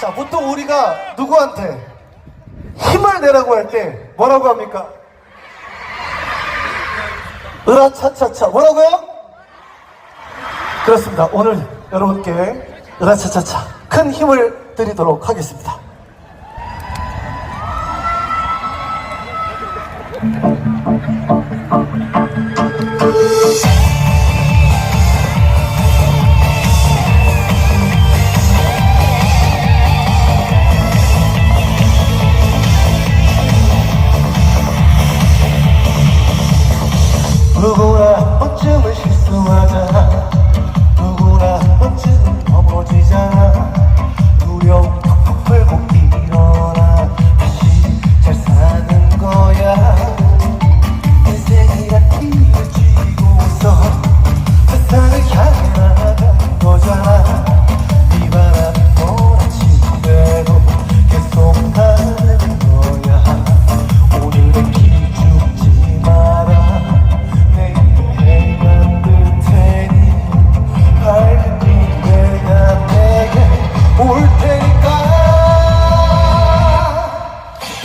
자, 보통 우리가 누구한테 힘을 내라고 할 때 뭐라고 합니까? 으라차차차. 뭐라고요? 그렇습니다. 오늘 여러분께 으라차차차 큰 힘을 드리도록 하겠습니다.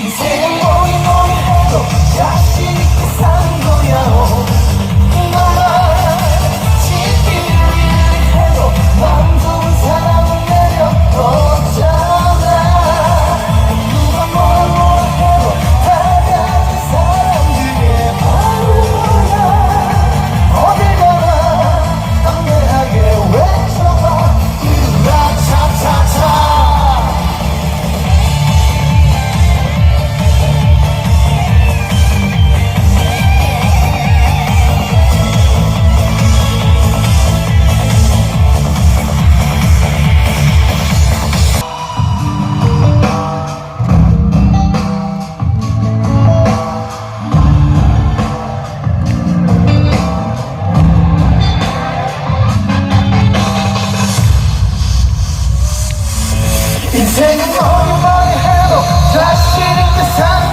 인생은 뭐니 뭐니 해도 자신 인생은 뭐니 해도 자신 있게 사는